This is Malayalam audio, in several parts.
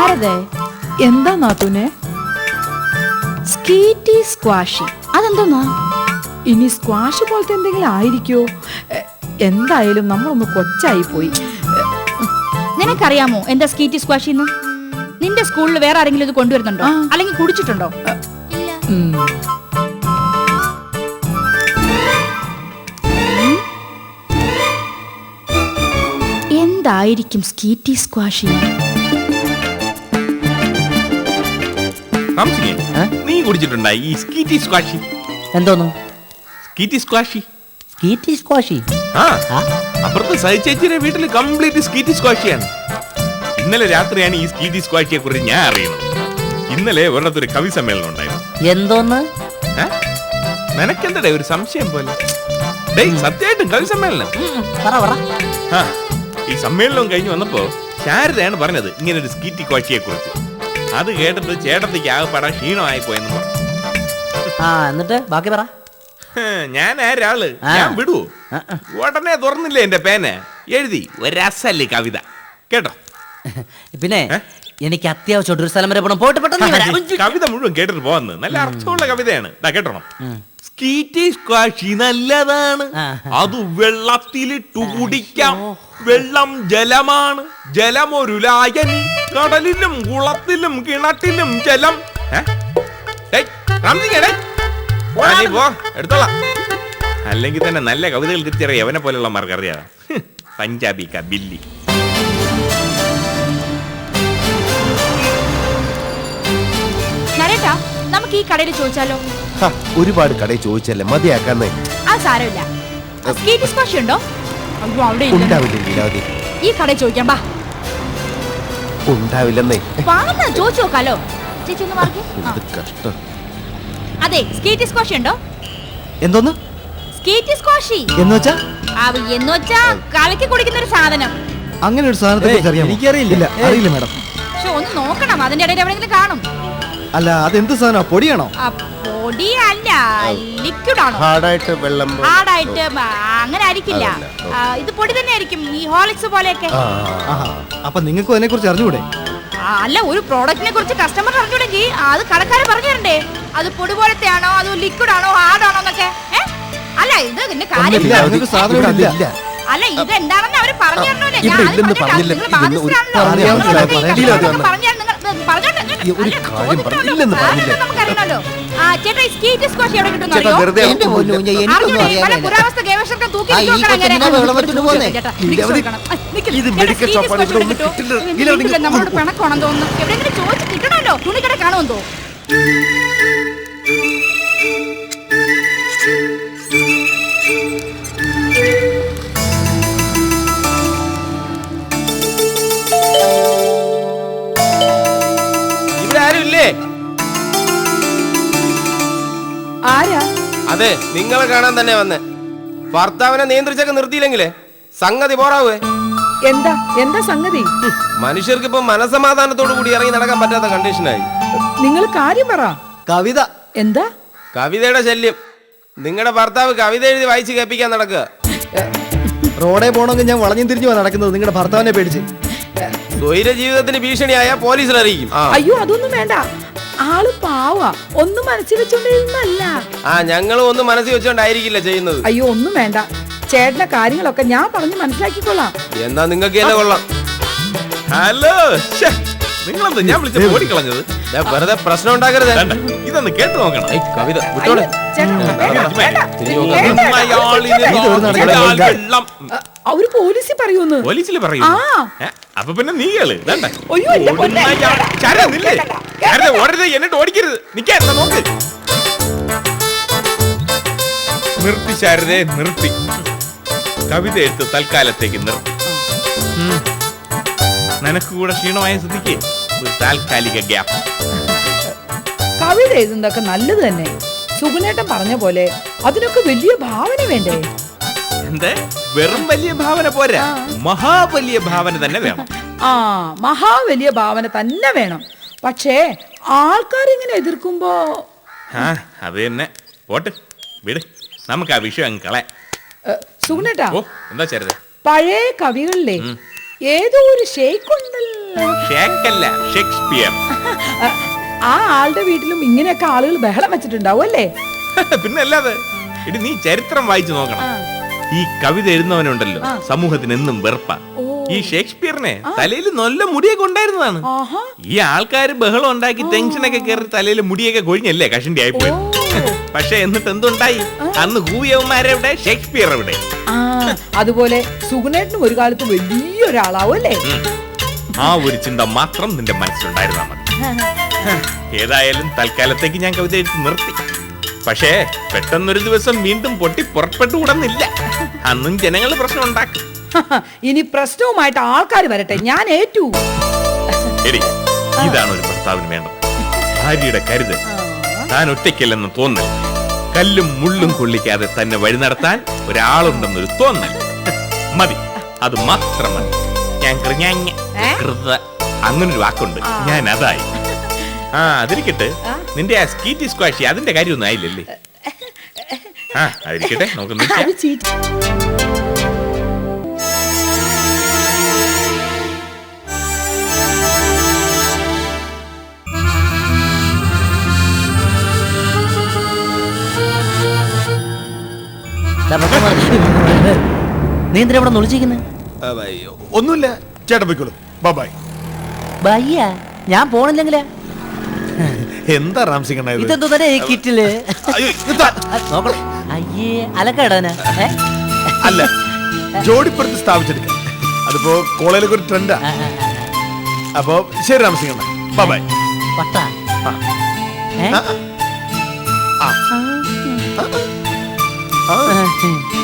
ശാരദേ എന്താ നാത്തൂനെ? സ്കീറ്റി സ്ക്വാഷി. അതെന്തോന്നാ? ഇനി സ്ക്വാഷ് പോലത്തെ എന്തെങ്കിലും ആയിരിക്കോ? എന്തായാലും നമ്മളൊന്ന് കൊച്ചായി പോയി. നിനക്കറിയാമോ എന്താ സ്കീറ്റി സ്ക്വാഷി എന്ന് നിന്റെ സ്കൂളിൽ വേറെ ആരെങ്കിലും ഇത് കൊണ്ടുവരുന്നുണ്ടോ? അല്ലെങ്കിൽ കുടിച്ചിട്ടുണ്ടോ? എന്തായിരിക്കും സ്കീറ്റി സ്ക്വാഷി? ഹംസിനെ നീ കുടിച്ചിട്ടുണ്ടായി ഈ സ്കീറ്റി സ്ക്വാഷി. എന്തോന്നു? സ്കീറ്റി സ്ക്വാഷി. സ്കീറ്റി സ്ക്വാഷി? ആ അപ്പുറത്ത് സഹിച്ചേച്ചിയുടെ വീട്ടിൽ കംപ്ലീറ്റ് സ്കീറ്റി സ്ക്വാഷിയാണ്. ഇന്നലെ രാത്രിയാണ് ഈ സ്കീറ്റി സ്ക്വാഷിയെ കുറിച്ച് ഞാൻ അറിയുന്നത്. ഇന്നലെ ഒരിടത്തൊരു കവി സമ്മേളനം ഉണ്ടായിരുന്നു. എന്തോന്ന്? ഏ? നിനക്കെന്തടേ ഒരു സംശയം പോലെ? ഡേയ് സത്യമായിട്ടും കവി സമ്മേളനം? ഉം, പറ പറ. ആ, ഈ സമ്മേളനം കഴിഞ്ഞ് വന്നപ്പോ ശാരദയാണ് പറഞ്ഞത് ഇങ്ങനെ ഒരു സ്കീറ്റി സ്ക്വാഷിയെ കുറിച്ച് അത് കേട്ടിട്ട് ചേട്ടത്തിക്ക് ആകെപ്പാടാ ക്ഷീണമായി പോയെന്ന് പറഞ്ഞു. ആ എന്നിട്ട് ബാക്കി പറ. ഞാൻ ആരാൾ ഞാൻ വിടുവോ. ഉടനെ തുറന്നില്ലേ എന്റെ പേന? എഴുതി ഒരസല്ലേ കവിത. കേട്ടോ? പിന്നെ എനിക്ക് അത്യാവശ്യമായിട്ട് ഒരു സ്ഥലം വരെ പോകണം പോയിട്ട് പെട്ടെന്ന് കവിത മുഴുവൻ കേട്ടിട്ട് പോവാന്ന് നല്ല അർത്ഥമുള്ള കവിതയാണ്. കേട്ടോ കേട്ടോണം. സ്കീറ്റി സ്ക്വാഷി നല്ലതാണ് അത് വെള്ളത്തിലിട്ടു കുടിക്കാം. വെള്ളം ജലമാണ്. ജലം ഒരു ലായനി കടലിലും കുളത്തിലും കിണറ്റിലും ജലം. എടുത്തോളാം. അല്ലെങ്കിൽ തന്നെ നല്ല കവിതകൾ തിരിച്ചറിയ. അവനെ പോലെയുള്ള മാർക്കറിയാം പഞ്ചാബി കബില്ലി ബില്ലി. നരേട്ടാ നമുക്ക് ഈ കടയിൽ ചോദിച്ചാലോ? ഒരുപാട് കടയിൽ ചോദിച്ചല്ലേ മതിയാക്കാന്നേ. ആ സാരമില്ല. സ്കീറ്റി സ്ക്വാഷി ഉണ്ടോ അയ്യോ അവിടെ ഇല്ല. ഉണ്ടാവില്ല ലീലാവതി ഈ കടയിൽ ചോദിക്കാം ബാ ഉണ്ടാവില്ലെന്നേ. വാങ്ങുന്ന ചോദിച്ചു നോക്കാലോ. ചേച്ചി ഒന്ന് മാറിക്കേ. എന്ത് കഷ്ടം. അതെ സ്കീറ്റി സ്ക്വാഷി ഉണ്ടോ എന്തോന്ന്? സ്കീറ്റി സ്ക്വാഷി എന്ന് വെച്ചാ? ആ, എന്ന് വെച്ചാ കലക്കി കുടിക്കുന്ന ഒരു സാധനം. അങ്ങനെ ഒരു സാധനത്തെ കുറിച്ച് അറിയാമോ എനിക്കറിയില്ല. ഇല്ല അറിയില്ല മാഡം. പക്ഷെ ഒന്ന് നോക്കണം. അതിന്റെ ഇടയിൽ എവിടെയെങ്കിലും കാണും. അല്ല അതെന്ത് സാധനം? പൊടിയാണോ? അല്ല ലിക്വിഡ് ആണോ ഹാർഡായിട്ട് വെള്ളം പോ- ഹാർഡായിട്ട് അങ്ങനെ ആയിരിക്കില്ല അതല്ല, ആ, ഇത് പൊടി തന്നെ ആയിരിക്കും ഈ ഹോളിക്സ് പോലെയൊക്കെ ആ, ആഹാ അപ്പൊ നിങ്ങൾക്ക് അതിനെ കുറിച്ച് അറിഞ്ഞൂടെ ആ, അല്ല ഒരു പ്രോഡക്റ്റിനെ കുറിച്ച് കസ്റ്റമർ അറിഞ്ഞൂടെങ്കിൽ അത് കടക്കാരെ പറഞ്ഞു തരണ്ടേ അത് പൊടി പോലത്തെ ആണോ അത് ലിക്വിഡ് ആണോ ഹാർഡ് ആണോ എന്നൊക്കെ ഏ? അല്ല ഇത് ഇതിന്റെ കാര്യം ഒന്നുമില്ല. സാധനം ഇവിടെ ഇല്ല. അല്ല ഇത് എന്താണെന്ന് അവർ പറഞ്ഞു തരണമല്ലോ ഞാൻ ഇവിടെ അത് ഇല്ലെന്ന് പറഞ്ഞില്ല. പറഞ്ഞില്ല. നിങ്ങൾ ഇതൊന്ന് ഒരു ബാധിച്ചതാണല്ലോ. നിങ്ങൾ മനസ്സിലായി. ഈ പറയാൻ കസ്റ്റമർ ഇല്ല. പറഞ്ഞാൽ നിങ്ങൾ പറഞ്ഞോട്ടെ. ഈ ഒരു അല്ല, കാര്യം ചോദിച്ചിട്ടുണ്ടല്ലോ. പറഞ്ഞില്ലെന്ന് പറഞ്ഞില്ലേ? നമുക്കറിയണമല്ലോ. നമ്മളോട് പിണക്കമാണെന്ന് തോന്നുന്നു. എവിടെയെങ്കിലും ചോദിച്ച് കിട്ടണമല്ലോ. തുണിക്കട കാണുമെന്ന് തോന്നുന്നു ആരാ? അതെ നിങ്ങളെ കാണാൻ തന്നെ വന്നേ. ഭർത്താവിനെ നിയന്ത്രിച്ചൊക്കെ നിർത്തിയില്ലെങ്കിലേ? സംഗതി പോറാവേ. എന്താ? എന്താ സംഗതി? മനുഷ്യർക്ക് ഇപ്പൊ മനസമാധാനത്തോടു കൂടി ഇറങ്ങി നടക്കാൻ പറ്റാത്ത കണ്ടീഷനായി. നിങ്ങൾ കാര്യം പറ. കവിത. എന്താ? കവിതയുടെ ശല്യം. നിങ്ങളുടെ ഭർത്താവ് കവിത എഴുതി വായിച്ച് കേൾപ്പിക്കാൻ നടക്കുക. റോഡേ പോണെങ്കിൽ ഞാൻ വളഞ്ഞു തിരിഞ്ഞു നടക്കുന്നത്. നിങ്ങളുടെ ഭർത്താവിനെ പേടിച്ച്. സ്വൈര ജീവിതത്തിന് ഭീഷണിയായ പോലീസിൽ അറിയിക്കും. ആ. അയ്യോ അതൊന്നും വേണ്ട. ആൾ പാവാ. ഒന്നും മനസ്സിൽ വെച്ചോണ്ടിരുന്നല്ല ആ ഞങ്ങളും ഒന്നും മനസ്സിൽ വെച്ചോണ്ടായിരിക്കില്ല ചെയ്യുന്നത്. അയ്യോ ഒന്നും വേണ്ട. ചേട്ടന്റെ കാര്യങ്ങളൊക്കെ ഞാൻ പറഞ്ഞ് മനസ്സിലാക്കിക്കൊള്ളാം എന്നാ നിങ്ങൾക്ക് എന്നെ കൊള്ളാം. ഹലോ നിങ്ങളെന്താ ഞാൻ വിളിച്ച ഓടിക്കളഞ്ഞത്? ദേ, വെറുതെ പ്രശ്നം ഉണ്ടാക്കരുത്. വേണ്ട, ഇതൊന്ന് കേട്ടു നോക്കണം. കവിത വിട്ടോടെ ചേട്ടാ, വേണ്ട, വേണ്ട. തിരിഞ്ഞു വേണ്ട. ഉമ്മയാളിന് ഇത് ഒരു നടക്കല. നാട്ടിലാൽ വെള്ളം. അ- അവർ പോലീസിൽ പറയൂന്ന് പോലീസിൽ പറയൂ ആ. ഏ, അപ്പൊ പിന്നെ നീ കേൾ ഓടരുത് എന്നിട്ട് ഓടിക്കരുത്. നിക്കാൻ നോക്ക്. നിർത്തി ശാരദേ നിർത്തി. കവിത എഴുത്ത് തൽക്കാലത്തേക്ക് നിർത്തി. നിനക്ക് കൂടെ ക്ഷീണമായ സ്ഥിതിക്ക് ഒരു താൽക്കാലിക ഗ്യാപ്പ് കവിത എഴുതുന്നതൊക്കെ നല്ലത് തന്നെ. സുഗുണേട്ടൻ പറഞ്ഞ പോലെ അതിനൊക്കെ വലിയ ഭാവന വേണ്ടേ? എന്ത്? വെറും വലിയ ഭാവന പോരാ. മഹാ വലിയ ഭാവന തന്നെ വേണം. ആ മഹാ വലിയ ഭാവന തന്നെ വേണം. പക്ഷേ ആൾക്കാർ ഇങ്ങനെ എതിർക്കുമ്പോ ആ അത് തന്നെ. പോട്ട് വിട്. നമുക്ക് ആ വിഷയം അങ്ങ് കളയാം. സുഗുണേട്ടാ ഓ എന്താ ചരുത് പഴയ കവികളിലെ ഏതോ ഒരു ഷെയ്ക്ക് ഉണ്ടല്ലോ ഷേക്കല്ല ഷേക്സ്പിയർ. ആ ആളുടെ വീട്ടിലും ഇങ്ങനെയൊക്കെ ആളുകൾ ബഹളം വെച്ചിട്ടുണ്ടാവും അല്ലേ? പിന്നെ അല്ലാതെ ഇടി നീ ചരിത്രം വായിച്ചു നോക്കണം. ഈ കവിത എഴുതുന്നവനുണ്ടല്ലോ. സമൂഹത്തിന് എന്നും വെറുപ്പ. ഈ ഷേക്സ്പിയറിനെ തലയിൽ നല്ല മുടിയൊക്കെ ഉണ്ടായിരുന്നതാണ്. ഈ ആൾക്കാർ ബഹളം ഉണ്ടാക്കി ടെൻഷനൊക്കെ കയറി തലയിൽ മുടിയൊക്കെ കൊഴിഞ്ഞല്ലേ കഷിന്റെ ആയിപ്പോയി. പക്ഷെ എന്നിട്ട് എന്തുണ്ടായി? അന്ന് കൂവിയവന്മാരെവിടെ ഷേക്സ്പിയർ എവിടെ ആ അതുപോലെ സുഗുണേട്ടനും ഒരു കാലത്ത് വലിയൊരാളാവും അല്ലേ? ആ ഒരു ചിന്ത മാത്രം നിന്റെ മനസ്സിലുണ്ടായിരുന്നാ മതി. ഏതായാലും തൽക്കാലത്തേക്ക് ഞാൻ കവിത എഴുതി നിർത്തി. പക്ഷേ പെട്ടെന്നൊരു ദിവസം വീണ്ടും പൊട്ടി പുറപ്പെട്ടുകൂടുന്നില്ല. അന്നും ജനങ്ങൾ പ്രശ്നം ഉണ്ടാക്കും. ഇനി പ്രശ്നവുമായിട്ട് ആൾക്കാർ വരട്ടെ. ഞാൻ ഏറ്റു. എടി ഇതാണ് ഒരു ഭർത്താവിന് വേണ്ടത് ഭാര്യയുടെ കരുതൽ. താൻ ഒറ്റയ്ക്കല്ലെന്ന് തോന്നൽ. കല്ലും മുള്ളും കൊള്ളിക്കാതെ തന്നെ വഴി നടത്താൻ ഒരാളുണ്ടെന്നൊരു തോന്നൽ. മതി. അത് മാത്രം മതി. ഞാൻ കൃഞ്ഞാഞ്ഞ, കൃത. അങ്ങനൊരു വാക്കുണ്ട്. ഞാൻ അതായി. ആ അതിരിക്കട്ടെ. നിന്റെ ആ സ്കീറ്റി സ്ക്വാഷി അതിന്റെ കാര്യമൊന്നും ആയില്ലല്ലേ? ആ അതിരിക്കട്ടെ നമുക്ക് നീന്തര ഇവിടെ നൊളിച്ചിരിക്കുന്നത് ഒന്നുമില്ല. ചേട്ടൻ പോയിക്കോളൂ. ബൈ ബയ്യ ഞാൻ പോണില്ലെങ്കിലേ. എന്താ റാംസിംഗ് ഇത്? ഇതെന്തോ തന്നെ കിറ്റിൽ. അയ്യോ. നോക്കണം അയ്യേ അലക്കടന. അല്ല ജോഡിപ്പുറത്ത് സ്ഥാപിച്ചെടുക്കാം. അതിപ്പോ കോളേജിലൊക്കെ ഒരു ട്രെൻഡാ അപ്പോ ശരി റാംസിംഗ് ബൈ പട്ട. ആ. ആ. ആ.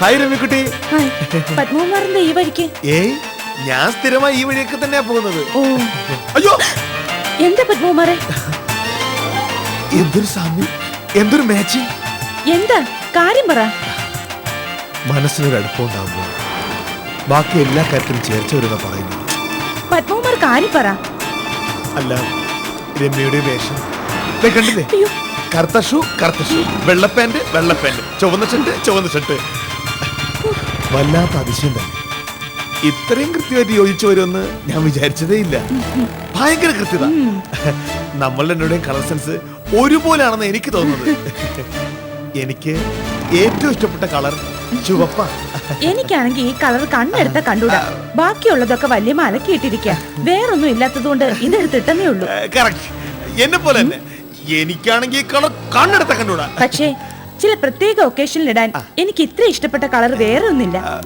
ഹായ് രമ്യക്കുട്ടി പത്മകുമാറിന്റെ ഈ വഴിക്ക്? ഏയ് ഞാൻ സ്ഥിരമായി ഈ വഴിയൊക്കെ തന്നെയാ പോകുന്നത്. അയ്യോ. എന്താ പത്മകുമാറെ? എന്തൊരു സാമ്യം എന്തൊരു മാച്ചിങ് എന്താ? കാര്യം പറ. മനസ്സിനൊരു അടുപ്പമുണ്ടാകുമ്പോൾ ബാക്കി എല്ലാ കാര്യത്തിലും ചേർച്ച വരുന്ന പറയുന്നു. പത്മകുമാർ കാര്യം പറ. അല്ല രമ്യയുടെ വേഷം. കണ്ടില്ലേ? കറുത്ത ഷൂ കറുത്ത ഷൂ. വെള്ള പാന്റ് വെള്ള പാന്റ്. ചുവന്ന ഷർട്ട് ചുവന്ന ഷർട്ട് വല്ലാത്ത അതിശയം തന്നെ. ഇത്രയും കൃത്യമായിട്ട് യോജിച്ചു വരുമെന്ന് ഞാൻ വിചാരിച്ചതേ ഇല്ല ഭയങ്കര കൃത്യത. നമ്മളുടെ എന്നോടെയും കളർ സെൻസ് ഒരുപോലെയാണെന്ന് എനിക്ക് തോന്നുന്നത്. എനിക്ക് ഏറ്റവും ഇഷ്ടപ്പെട്ട കളർ ചുവപ്പ. എനിക്കാണെങ്കിൽ ഈ കളർ കണ്ണെടുത്ത കണ്ടുടാ. ബാക്കിയുള്ളതൊക്കെ വലിയ മലക്കിയിട്ടിരിക്ക വേറൊന്നും ഇല്ലാത്തതുകൊണ്ട് ഇതെടുത്തിട്ടേ ഉള്ളൂ. എന്നെ പോലെ തന്നെ. എനിക്കാണെങ്കിൽ ഈ കളർ കണ്ണെടുത്ത കണ്ടുടാ. പക്ഷേ ചില പ്രത്യേക ഒക്കേഷനിൽ ഇടാൻ എനിക്ക് ഇത്ര ഇഷ്ടപ്പെട്ട കളർ വേറെ ഒന്നില്ല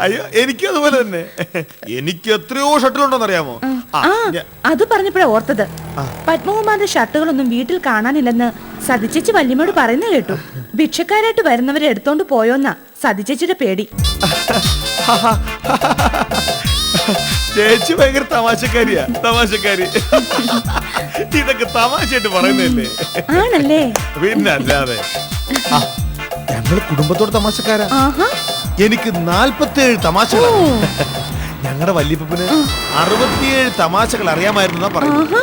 അയ്യോ എനിക്കും അതുപോലെ തന്നെ. എനിക്ക് എത്രയോ ഷട്ടിലുണ്ടോന്ന് അറിയാമോ? ആ, അത് പറഞ്ഞപ്പോഴാ ഓർത്തത്. പത്മകുമാറിന്റെ ഷർട്ടുകളൊന്നും വീട്ടിൽ കാണാനില്ലെന്ന് സതിച്ചേച്ചി വല്യമ്മയോട് പറയുന്ന കേട്ടു. ഭിക്ഷക്കാരായിട്ട് വരുന്നവരെ എടുത്തോണ്ട് പോയോന്നാ സതിച്ചേച്ചിയുടെ പേടി. ചേച്ചി ഭയങ്കര തമാശക്കാരിയാ തമാശക്കാരി. ഇതൊക്കെ തമാശയായിട്ട് പറയുന്നല്ലേ ആണല്ലേ? പിന്നെ അല്ലാതെ ആ, ഞങ്ങൾ കുടുംബത്തോട് തമാശക്കാരാ. എനിക്ക് നാൽപ്പത്തിയേഴ് തമാശകളാണ് ഞങ്ങളുടെ വല്യപ്പന് അറുപത്തിയേഴ് തമാശകൾ അറിയാമായിരുന്നു പറയുന്നത്.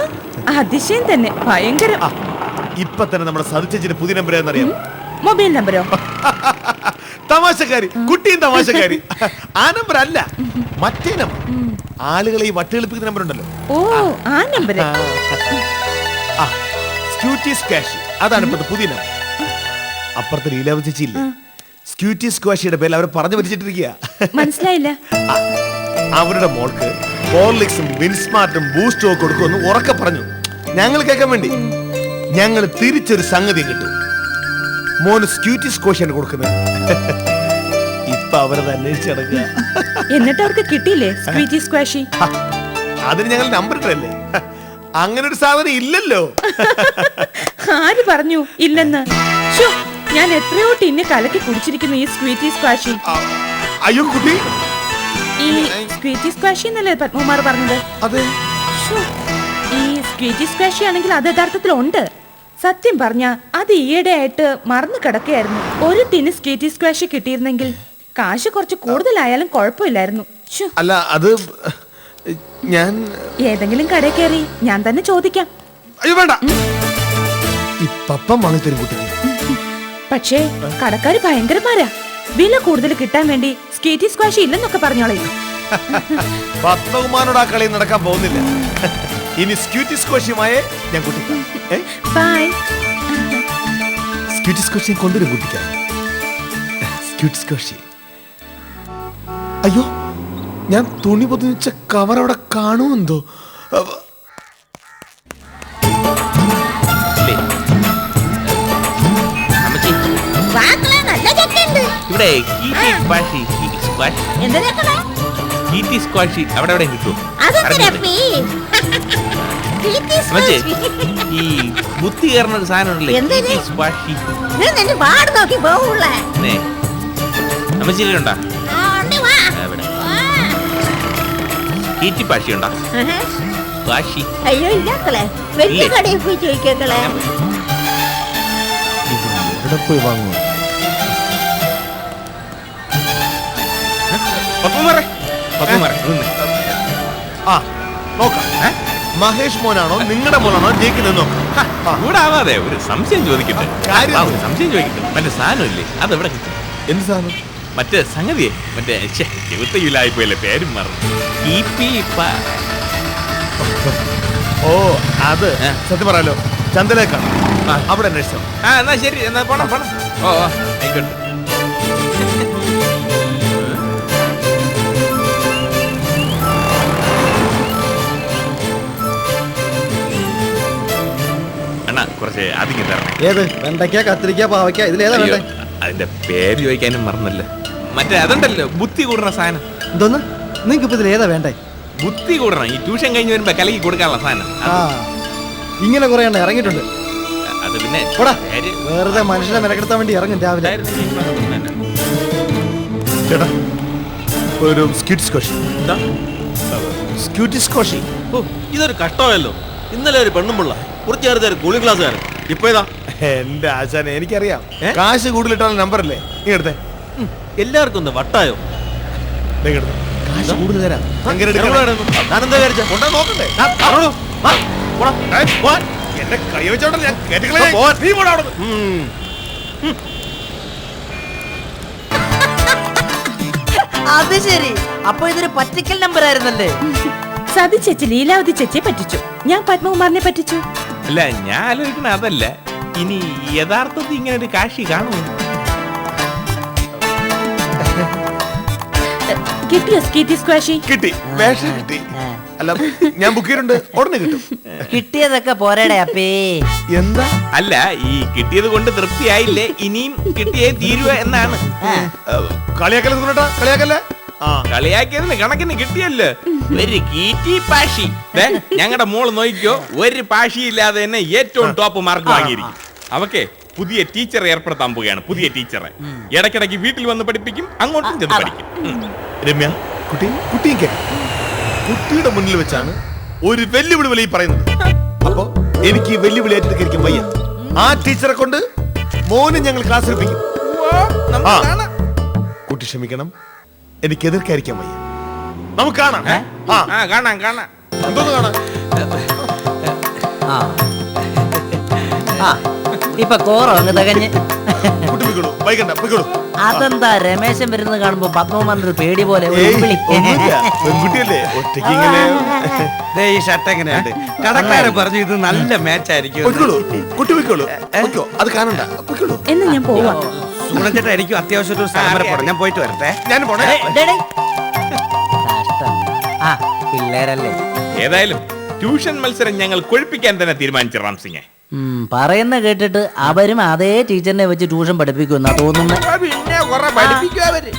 അതിശയം തന്നെ ഭയങ്കര. ഇപ്പൊ തന്നെ നമ്മുടെ സതിച്ചേച്ചിന്റെ പുതിയ നമ്പർ ഏതെന്നറിയാം മൊബൈൽ നമ്പരോ? തമാശക്കാരി കുട്ടിയും തമാശക്കാരി. ആ നമ്പർ അല്ല മറ്റേ നമ്പർ ആളുകളെ ഈ വട്ടിയെളുപ്പിക്കുന്ന നമ്പർ ഉണ്ടല്ലോ. ഓ ആ നമ്പർ ആ. സ്ക്യൂട്ടി സ്ക്വാഷി അതാണ് ഇപ്പോഴത്തെ പുതിയ നമ്പർ അപ്പുറത്തെ ലീലാവ് ചേച്ചിയില്ലേ സ്ക്യൂട്ടി സ്ക്വാഷിയുടെ പേരിൽ അവർ പറഞ്ഞു പറ്റിച്ചിട്ടിരിക്കുക മനസ്സിലായില്ല. അവരുടെ മോൾക്ക് ഹോർലിക്സും വിൻസ്മാർട്ടും ബൂസ്റ്റും ഒക്കെ കൊടുക്കുമെന്ന് ഉറക്കെ പറഞ്ഞു. ഞങ്ങൾ കേൾക്കാൻ വേണ്ടി. ഞങ്ങൾ തിരിച്ചൊരു സംഗതി കിട്ടും മോന് സ്ക്യൂറ്റിസ് സ്ക്വാഷിയാണ് കൊടുക്കുന്നത്. ഇപ്പൊ അവരത് അന്വേഷിച്ച് എന്നിട്ട് അവർക്ക് കിട്ടിയില്ലേ സ്വീറ്റി സ്ക്വാഷി അതിന് ഞങ്ങൾ നമ്പർ ഇട്ടല്ലേ അങ്ങനെ ഒരു സാധനം ഇല്ലല്ലോ. ആര് പറഞ്ഞു ഇല്ലെന്ന്? ശ്ശോ, ഞാൻ എത്രയോ ടിന്നെ കലക്കി കുടിച്ചിരിക്കുന്നു ഈ സ്ക്വീറ്റി സ്ക്വാഷി അയ്യോ കുട്ടി. ഈ സ്ക്വീറ്റി സ്ക്വാഷി എന്നല്ലേ പത്മകുമാർ പറഞ്ഞത്? അതെ. ശ്ശോ, ഈ സ്ക്വീറ്റി സ്ക്വാഷി ആണെങ്കിൽ അത് യഥാർത്ഥത്തിൽ ഉണ്ട് സത്യം പറഞ്ഞ അത് ഈയിടെ ആയിട്ട് മറന്നു കിടക്കുകയായിരുന്നു. ഒരു തിന് സ്കേറ്റി സ്ക്വാഷ് കിട്ടിയിരുന്നെങ്കിൽ കാശ് കുറച്ച് കൂടുതലായാലും കുഴപ്പമില്ലായിരുന്നു. അല്ല അത് ഞാൻ ഏതെങ്കിലും കടയിൽ കയറി ഞാൻ തന്നെ ചോദിക്കാം. അയ്യോ വേണ്ട. വാങ്ങിത്തരും പക്ഷേ കടക്കാര് ഭയങ്കരമാരാ വില കൂടുതൽ കിട്ടാൻ വേണ്ടി സ്കേറ്റി സ്ക്വാഷ് ഇല്ലെന്നൊക്കെ പറഞ്ഞോളേ. പത്മകുമാരനോട് ആ കളി നടക്കാൻ പോകുന്നില്ല. ഇനി സ്ക്യൂറ്റി സ്കോഷ്യമായേ ഞാൻ കുട്ടിക്കാം. ബൈ സ്ക്യൂട്ടി സ്കോഷി ഞാൻ കൊണ്ടുവരും കുട്ടിക്കാം. സ്ക്യൂട്ടി സ്കോഷി അയ്യോ ഞാൻ തുണി പൊതിച്ച കവർ അവിടെ കാണുമെന്തോ? ഇവിടെ സ്ക്വാഷി അവിടെ എവിടെ കിട്ടും അമ്മച്ചി ഈ ബുദ്ധി കയറുന്ന ഒരു സാധനം ഉണ്ടല്ലേ എന്തിന്? കീറ്റി സ്ക്വാഷി വാട് നോക്കി പോവുള്ളേ. നെ അമ്മച്ചിയിലുണ്ടാ അവിടെ കീറ്റി പാഷി ഉണ്ടോ? പാഷി. അയ്യോ ഇല്ലാക്കളെ വലിയ ഇല്ലേ? കടയിൽ പോയി ചോദിക്കളെ എവിടെ പോയി വാങ്ങുമോ പത്മമാരെ പത്മമാരെ നിന്ന് ആ നോക്കാം. ഏ? മഹേഷ് മോനാണോ? നിങ്ങളുടെ മോനാണോ ജയിക്കുന്നത് നോക്കാം. ആ, ആവാതെ ഒരു സംശയം ചോദിക്കട്ടെ. കാര്യം ഒരു സംശയം ചോദിക്കട്ടെ. മറ്റേ സാധനം ഇല്ലേ? അത് എവിടെ കിട്ടും? എന്ത് സാധനം? മറ്റേ സംഗതിയെ മറ്റേ ചെറുത്തയിലായി പോയല്ലേ പേരും മറന്നു. ഓ അത് സത്യം പറയാലോ ചന്തലേക്കാണ്. അവിടെ അന്വേഷിച്ചോ. ആ എന്നാ ശരി എന്നാ പോണം പോണം. ഓ, ആയിക്കോട്ടെ. കുറച്ച് അധികം തരണം. ഏത്? വെണ്ടയ്ക്ക കത്തിരിക്ക പാവയ്ക്ക ഇതിലേതാ അയ്യോ, വേണ്ടേ? അതിന്റെ പേര് ചോദിക്കാനും മറന്നല്ലേ. മറ്റേ അതുണ്ടല്ലോ ബുദ്ധി കൂടുന്ന സാധനം. എന്തോന്ന്? നിങ്ങൾക്ക് ഇപ്പൊ ഇതിലേതാ വേണ്ടേ? ബുദ്ധി കൂടണം. ഈ ട്യൂഷൻ കഴിഞ്ഞ് വരുമ്പോ കലക്കി കൊടുക്കാനുള്ള സാധനം. ആ ഇങ്ങനെ കുറെ എണ്ണം ഇറങ്ങിയിട്ടുണ്ട്. അത് പിന്നെ പോടാ. പേര് വെറുതെ മനുഷ്യനെ മെനക്കെടുത്താൻ വേണ്ടി ഇറങ്ങും രാവിലെ. ചേട്ടാ ഒരു സ്ക്യൂട്ടി സ്കോഷി എന്താ? സ്ക്യൂട്ടി സ്കോഷി ഓ, ഇതൊരു കഷ്ടമല്ലോ ഇന്നലെ ഒരു പെണ്ണുമ്പിള്ള കുറച്ച് നേരത്തെ കൂളിംഗ് ക്ലാസ്സുകാരൻ ഇപ്പൊ ഇതാ എന്റെ ആശാനെ എനിക്കറിയാം? കാശ് കൂടുതലിട്ടാൽ നമ്പർ അല്ലേ നീ എടുത്തേ എല്ലാവർക്കും ഒന്ന് വട്ടായോ? കാശ് കൂടുതൽ തരാം. ഞാനെന്താ വിചാരിച്ച? നോക്കണ്ടേ. എന്നെ കൈ വെച്ചോട്ടെ ഞാൻ കേട്ടിക്കളെ. നീ പോടാ. അത് ശരി. അപ്പൊ ഇതൊരു പറ്റിക്കൽ നമ്പർ ആയിരുന്നല്ലേ സതി ചേച്ചി ലീലാവതി ചേച്ചിയെ പറ്റിച്ചു. ഞാൻ പത്മകുമാറിനെ പറ്റിച്ചു. അല്ല ഞാൻ ആലോചിക്കണ അതല്ല. ഇനി യഥാർത്ഥത്തിൽ ഇങ്ങനെ ഒരു കാശി കാണുമോ? കിട്ടിയോ സ്കീറ്റി സ്ക്വാഷി. കിട്ടി വേഷം കിട്ടി. അല്ല ഞാൻ ബുക്ക് ചെയ്തിട്ടുണ്ട് ഉടനെ കിട്ടും. കിട്ടിയതൊക്കെ പോരടെ അപ്പേ. എന്താ? അല്ല ഈ കിട്ടിയത് കൊണ്ട് തൃപ്തിയായില്ലേ? ഇനിയും കിട്ടിയേ തീരുവ എന്നാണ്. കളിയാക്കല്ലേ കളിയാക്കല്ലേ? കളിയാക്കിയതിന് കണക്കിന് കിട്ടിയല്ലോ. ഒരു കീറ്റി പാഷി. ഞങ്ങളുടെ മോൾ നോക്കിയോ ഒരു പാഷി ഇല്ലാതെ തന്നെ ഏറ്റവും ടോപ്പ് മാർക്ക് വാങ്ങിയിരിക്കും. അവക്കെ പുതിയ ടീച്ചറെ ഏർപ്പെടുത്താൻ പോവുകയാണ് പുതിയ ടീച്ചറെ ഇടയ്ക്കിടയ്ക്ക് വീട്ടിൽ വന്ന് പഠിപ്പിക്കും അങ്ങോട്ടും ചെന്ന് പഠിക്കും. രമ്യ കുട്ടി കുട്ടി കുട്ടിയുടെ മുന്നിൽ വെച്ചാണ് ഒരു വെല്ലുവിളി വിളി പറയുന്നത്. അപ്പോ എനിക്ക് ഈ വെല്ലുവിളി ഏറ്റെടുക്കാൻ വയ്യ. ആ ടീച്ചറെ കൊണ്ട് മോനും ഞങ്ങൾ ക്ലാസ് എടുപ്പിക്കും. കുട്ടി ക്ഷമിക്കണം. എനിക്ക് എതിർക്കായിരിക്കാൻ വയ്യ. നമുക്ക് കാണാം. ആ. ആ കാണാം കാണാം. എന്തോന്ന് കാണാം? ആ. ആ ഇപ്പൊ കോറോ അങ്ങ് തികഞ്ഞ്. കുട്ടി പോയിക്കോളൂ വൈകണ്ട പോയിക്കോളൂ. അതെന്താ രമേശൻ വരുന്നത് കാണുമ്പോ പത്മമന്ത്രി ഒരു പേടി പോലെ ഒരു ഏയ്, വിളി. ഒന്നുമില്ല. പെൺകുട്ടിയല്ലേ ഒറ്റയ്ക്ക് ഇങ്ങനെ ദേ ഈ ഷർട്ട് എങ്ങനെയുണ്ട് കടക്കാരൻ പറഞ്ഞു ഇത് നല്ല മാച്ച് ആയിരിക്കും. പോയിക്കോളൂ കുട്ടി പോയിക്കോളൂ. പോയിക്കോ അത് കാണണ്ട. പോയിക്കോളൂ. എന്ന് ഞാൻ പോവാ. സൂണച്ചേട്ടാ എനിക്ക് അത്യാവശ്യം ഒരു സ്ഥലം വരെ പോണം. ഞാൻ പോയിട്ട് വരട്ടെ. ഞാൻ പോണേ. ആ പിള്ളേരല്ലേ? ഏതായാലും ട്യൂഷൻ മത്സരം ഞങ്ങൾ കൊഴിപ്പിക്കാൻ തന്നെ തീരുമാനിച്ചു റാം സിംഗെ ഉം, പറയുന്ന കേട്ടിട്ട് അവരും അതേ ടീച്ചറിനെ വെച്ച് ട്യൂഷൻ പഠിപ്പിക്കുന്ന തോന്നുന്നു.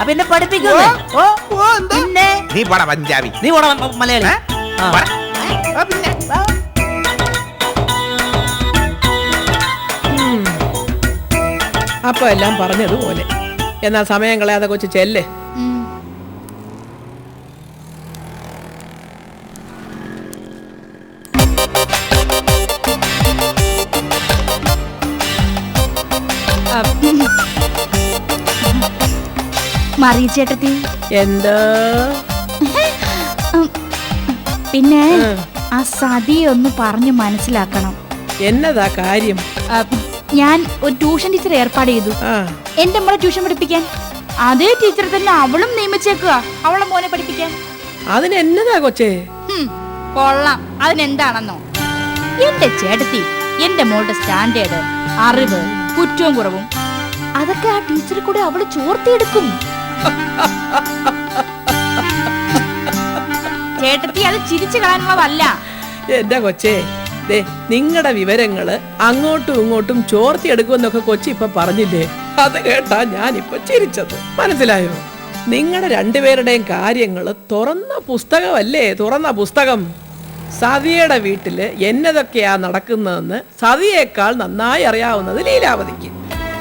പിന്നെ പഠിപ്പിക്കുന്നേ നീ പോണ പഞ്ചാബി. നീ പോണ മലയാളി. ആ. പോടാ. ആ, പിന്നെ. അപ്പോൾ എല്ലാം പറഞ്ഞതുപോലെ. എന്നാ സമയം കളയാതെ കൊച്ച് ചെല്ലേ. മറിയിച്ചേട്ടത്തി. എന്താ? പിന്നെ ആ. സതി ഒന്ന് പറഞ്ഞു മനസ്സിലാക്കണം. എന്നതാ കാര്യം? ഞാൻ ഒരു ട്യൂഷൻ ടീച്ചർ ഏർപ്പാട് ചെയ്തു. എന്റെ മോളെ ട്യൂഷൻ പഠിപ്പിക്കാൻ. അതേ ടീച്ചർ തന്നെ അവളും നിയമിച്ചേക്കുക. അവളെ മോനെ പഠിപ്പിക്കാൻ. അതിന് എന്നതാ കൊച്ചേ? കൊള്ളാം. അതിനെന്താണെന്നോ. എന്റെ ചേട്ടത്തി എന്റെ മോളുടെ സ്റ്റാൻഡേർഡ് അറിവ് കുറ്റവും കുറവും. അതൊക്കെ ആ ടീച്ചർ കൂടെ അവൾ ചോർത്തിയെടുക്കും. ചേട്ടത്തി അത് ചിരിച്ചു കളയാനുള്ളതല്ല എന്താ കൊച്ചേ? ദേ നിങ്ങളുടെ വിവരങ്ങൾ അങ്ങോട്ടും ഇങ്ങോട്ടും ചോർത്തിയെടുക്കുമെന്നൊക്കെ കൊച്ചി ഇപ്പൊ പറഞ്ഞില്ലേ? അത് കേട്ടാ ഞാനിപ്പൊ ചിരിച്ചത്. മനസ്സിലായോ? നിങ്ങളുടെ രണ്ടുപേരുടെയും കാര്യങ്ങൾ തുറന്ന പുസ്തകമല്ലേ? തുറന്ന പുസ്തകം. സതിയുടെ വീട്ടിൽ എന്നതൊക്കെയാ നടക്കുന്നതെന്ന് സതിയേക്കാൾ നന്നായി അറിയാവുന്നത് ലീലാവതിക്ക്.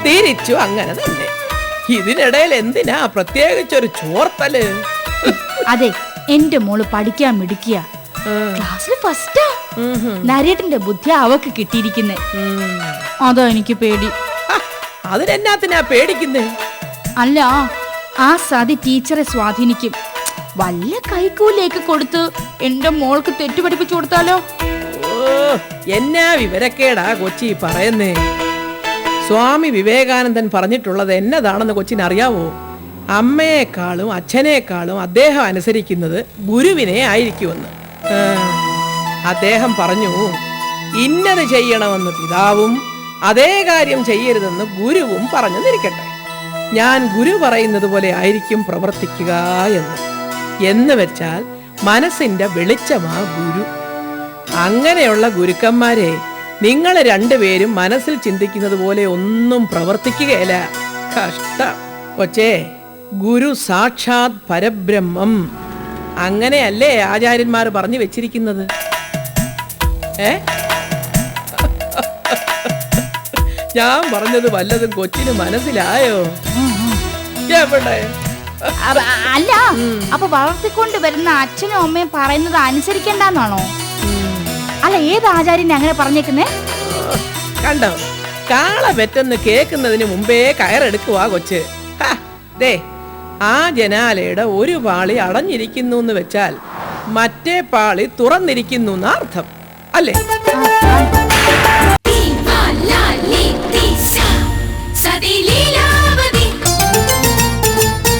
തിരിച്ചു അങ്ങനെ തന്നെ. ഇതിനിടയിൽ എന്തിനാ പ്രത്യേകിച്ചൊരു ചോർത്തൽ? അതെ എന്റെ മോൾ പഠിക്കാൻ മിടിക്കുക ക്ലാസ്സിൽ ഫസ്റ്റാ നരേട്ടന്റെ ബുദ്ധി അവക്ക് കിട്ടിയിരിക്കുന്നേ. അതാ എനിക്ക് പേടി. അതിനെന്നാത്തിനാ പേടിക്കുന്നേ? അല്ല ആ സതി ടീച്ചറെ സ്വാധീനിക്കും. വല്ല കൈക്കൂലേക്ക് കൊടുത്ത് എന്റെ മോൾക്ക് തെറ്റു പഠിപ്പിച്ചു കൊടുത്താലോ എന്നാ വിവരക്കേടാ കൊച്ചി പറയുന്നേ. സ്വാമി വിവേകാനന്ദൻ പറഞ്ഞിട്ടുള്ളത് എന്നതാണെന്ന് കൊച്ചിന് അറിയാവോ അമ്മയെക്കാളും അച്ഛനേക്കാളും അദ്ദേഹം അനുസരിക്കുന്നത് ഗുരുവിനെ ആയിരിക്കുമെന്ന്. അദ്ദേഹം പറഞ്ഞു ഇന്നത് ചെയ്യണമെന്ന് പിതാവും അതേ കാര്യം ചെയ്യരുതെന്ന് ഗുരുവും പറഞ്ഞു നിൽക്കട്ടെ. ഞാൻ ഗുരു പറയുന്നത് പോലെ ആയിരിക്കും പ്രവർത്തിക്കുക എന്ന്. എന്ന് വെച്ചാൽ മനസ്സിന്റെ വെളിച്ചമാ ഗുരു. അങ്ങനെയുള്ള ഗുരുക്കന്മാരെ നിങ്ങൾ രണ്ടുപേരും മനസ്സിൽ ചിന്തിക്കുന്നത് പോലെ ഒന്നും പ്രവർത്തിക്കുകയില്ല. കഷ്ടം. കൊച്ചേ ഗുരു സാക്ഷാത് പരബ്രഹ്മം. അങ്ങനെയല്ലേ ആചാര്യന്മാർ പറഞ്ഞു വെച്ചിരിക്കുന്നത്? ഏ? ഞാൻ പറഞ്ഞത് വല്ലതും കൊച്ചിന് മനസ്സിലായോ? എവിടെ? അല്ല അപ്പൊ വളർത്തിക്കൊണ്ട് വരുന്ന അച്ഛനും അമ്മയും പറയുന്നത് അനുസരിക്കണ്ടെന്നാണോ? അല്ല ഏത് ആചാര്യനെ അങ്ങനെ പറഞ്ഞേക്കുന്നേ? കണ്ടോ? കാള പെറ്റെന്ന് കേക്കുന്നതിന് മുമ്പേ കയറെടുക്കുവാ കൊച്ച്. ദേ ആ ജനാലയുടെ ഒരു പാളി അടഞ്ഞിരിക്കുന്നു എന്ന് വെച്ചാൽ മറ്റേ പാളി തുറന്നിരിക്കുന്നു അർത്ഥം. അല്ലേ? സതി ലീല